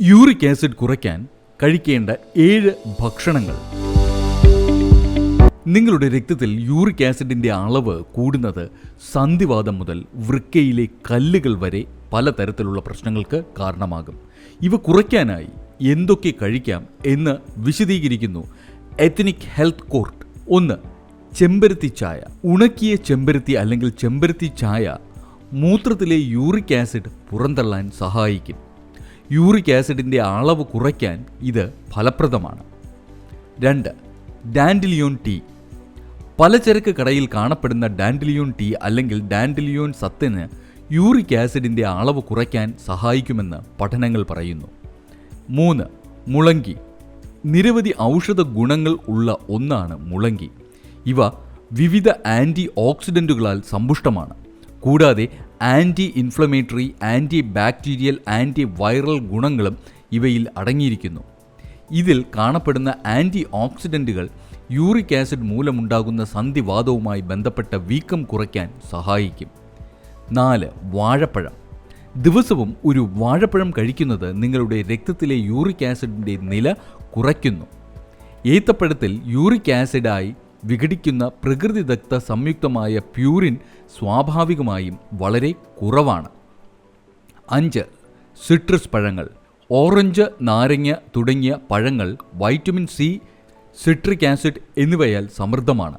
Uric acid കുറയ്ക്കാൻ കഴിക്കേണ്ട ഏഴ് ഭക്ഷണങ്ങൾ. നിങ്ങളുടെ രക്തത്തിൽ യൂറിക് ആസിഡിന്റെ അളവ് കൂടുന്നത് സന്ധിവാദം മുതൽ വൃക്കയിലെ കല്ലുകൾ വരെ പലതരത്തിലുള്ള പ്രശ്നങ്ങൾക്ക് കാരണമാകും. ഇവ കുറയ്ക്കാനായി എന്തൊക്കെ കഴിക്കാം എന്ന് വിശദീകരിക്കുന്നു എത്നിക് ഹെൽത്ത് കോർട്ട്. ഒന്ന് ചെമ്പരത്തി ചായ. ഉണക്കിയ ചെമ്പരത്തി അല്ലെങ്കിൽ ചെമ്പരത്തി ചായ മൂത്രത്തിലെ യൂറിക് ആസിഡ് പുറന്തള്ളാൻ സഹായിക്കും. യൂറിക് ആസിഡിന്റെ അളവ് കുറയ്ക്കാൻ ഇത് ഫലപ്രദമാണ്. രണ്ട് ഡാൻഡിലിയോൺ ടീ. പലചരക്ക് കടയിൽ കാണപ്പെടുന്ന ഡാൻഡിലിയോൺ ടീ അല്ലെങ്കിൽ ഡാൻഡിലിയോൺ സത്തിന് യൂറിക് ആസിഡിന്റെ അളവ് കുറയ്ക്കാൻ സഹായിക്കുമെന്ന് പഠനങ്ങൾ പറയുന്നു. മൂന്ന് മുളങ്കി. നിരവധി ഔഷധ ഗുണങ്ങൾ ഉള്ള ഒന്നാണ് മുളങ്കി. ഇവ വിവിധ ആന്റി ഓക്സിഡന്റുകളാൽ സമ്പുഷ്ടമാണ്. കൂടാതെ anti inflammatory anti bacterial anti viral ഗുണങ്ങളും ഇവയിൽ അടങ്ങിയിരിക്കുന്നു. ഇതിൽ കാണപ്പെടുന്ന ആന്റി ഓക്സിഡന്റുകൾ യൂറിക് ആസിഡ് മൂലമുണ്ടാകുന്ന സന്ധിവാദവുമായി ബന്ധപ്പെട്ട വീക്കം കുറയ്ക്കാൻ സഹായിക്കും. നാല് വാഴപ്പഴം. ദിവസവും ഒരു വാഴപ്പഴം കഴിക്കുന്നത് നിങ്ങളുടെ രക്തത്തിലെ യൂറിക് ആസിഡിന്റെ നില കുറയ്ക്കുന്നു. ഏത്തപ്പഴത്തിൽ യൂറിക് ആസിഡായി വിഘടിക്കുന്ന പ്രകൃതിദത്ത സംയുക്തമായ പ്യൂരിൻ സ്വാഭാവികമായും വളരെ കുറവാണ്. അഞ്ച് സിട്രസ് പഴങ്ങൾ. ഓറഞ്ച് നാരങ്ങ തുടങ്ങിയ പഴങ്ങൾ വൈറ്റമിൻ സി സിട്രിക് ആസിഡ് എന്നിവയാൽ സമൃദ്ധമാണ്.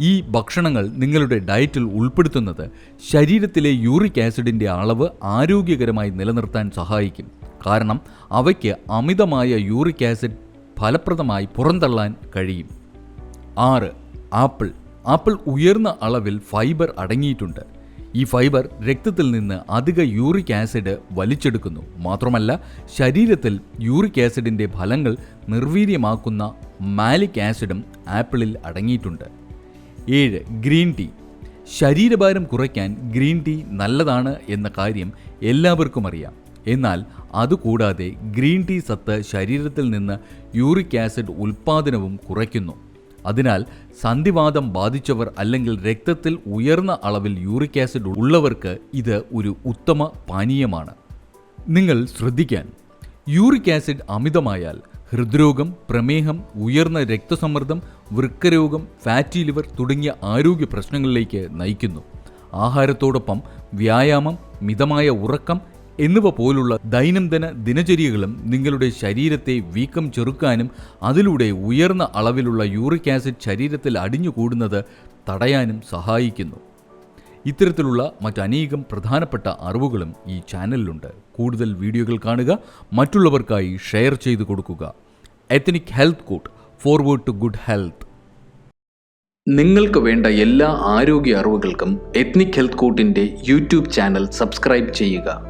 ഈ ഭക്ഷണങ്ങൾ നിങ്ങളുടെ ഡയറ്റിൽ ഉൾപ്പെടുത്തുന്നത് ശരീരത്തിലെ യൂറിക് ആസിഡിന്റെ അളവ് ആരോഗ്യകരമായി നിലനിർത്താൻ സഹായിക്കും. കാരണം അവയ്ക്ക് അമിതമായ യൂറിക് ആസിഡ് ഫലപ്രദമായി പുറന്തള്ളാൻ കഴിയും. ആറ് ആപ്പിൾ. ആപ്പിൾ ഉയർന്ന അളവിൽ ഫൈബർ അടങ്ങിയിട്ടുണ്ട്. ഈ ഫൈബർ രക്തത്തിൽ നിന്ന് അധിക യൂറിക് ആസിഡ് വലിച്ചെടുക്കുന്നു. മാത്രമല്ല ശരീരത്തിൽ യൂറിക് ആസിഡിന്റെ ഫലങ്ങൾ നിർവീര്യമാക്കുന്ന മാലിക് ആസിഡും ആപ്പിളിൽ അടങ്ങിയിട്ടുണ്ട്. ഏഴ് ഗ്രീൻ ടീ. ശരീരഭാരം കുറയ്ക്കാൻ ഗ്രീൻ ടീ നല്ലതാണ് എന്ന കാര്യം എല്ലാവർക്കും അറിയാം. എന്നാൽ അതുകൂടാതെ ഗ്രീൻ ടീ സത്ത് ശരീരത്തിൽ നിന്ന് യൂറിക് ആസിഡ് ഉൽപ്പാദനവും കുറയ്ക്കുന്നു. അതിനാൽ സന്ധിവാദം ബാധിച്ചവർ അല്ലെങ്കിൽ രക്തത്തിൽ ഉയർന്ന അളവിൽ യൂറിക് ആസിഡ് ഉള്ളവർക്ക് ഇത് ഒരു ഉത്തമ പാനീയമാണ്. നിങ്ങൾ ശ്രദ്ധിക്കാൻ യൂറിക് ആസിഡ് അമിതമായാൽ ഹൃദ്രോഗം പ്രമേഹം ഉയർന്ന രക്തസമ്മർദ്ദം വൃക്കരോഗം ഫാറ്റി ലിവർ തുടങ്ങിയ ആരോഗ്യ പ്രശ്നങ്ങളിലേക്ക് നയിക്കുന്നു. ആഹാരത്തോടൊപ്പം വ്യായാമം മിതമായ ഉറക്കം എന്നിവ പോലുള്ള ദൈനംദിന ദിനചര്യകളും നിങ്ങളുടെ ശരീരത്തെ വീക്കം ചെറുക്കാനും അതിലൂടെ ഉയർന്ന അളവിലുള്ള യൂറിക് ആസിഡ് ശരീരത്തിൽ അടിഞ്ഞുകൂടുന്നത് തടയാനും സഹായിക്കുന്നു. ഇത്തരത്തിലുള്ള മറ്റനേകം പ്രധാനപ്പെട്ട അറിവുകളും ഈ ചാനലിലുണ്ട്. കൂടുതൽ വീഡിയോകൾ കാണുക മറ്റുള്ളവർക്കായി ഷെയർ ചെയ്തു കൊടുക്കുക. എത്തനിക് ഹെൽത്ത് കോട്ട് ഫോർവേഡ് ടു ഗുഡ് ഹെൽത്ത് നിങ്ങൾക്ക് വേണ്ട എല്ലാ ആരോഗ്യ അറിവുകൾക്കും എത്നിക് ഹെൽത്ത് കോട്ടിന്റെ യൂട്യൂബ് ചാനൽ സബ്സ്ക്രൈബ് ചെയ്യുക.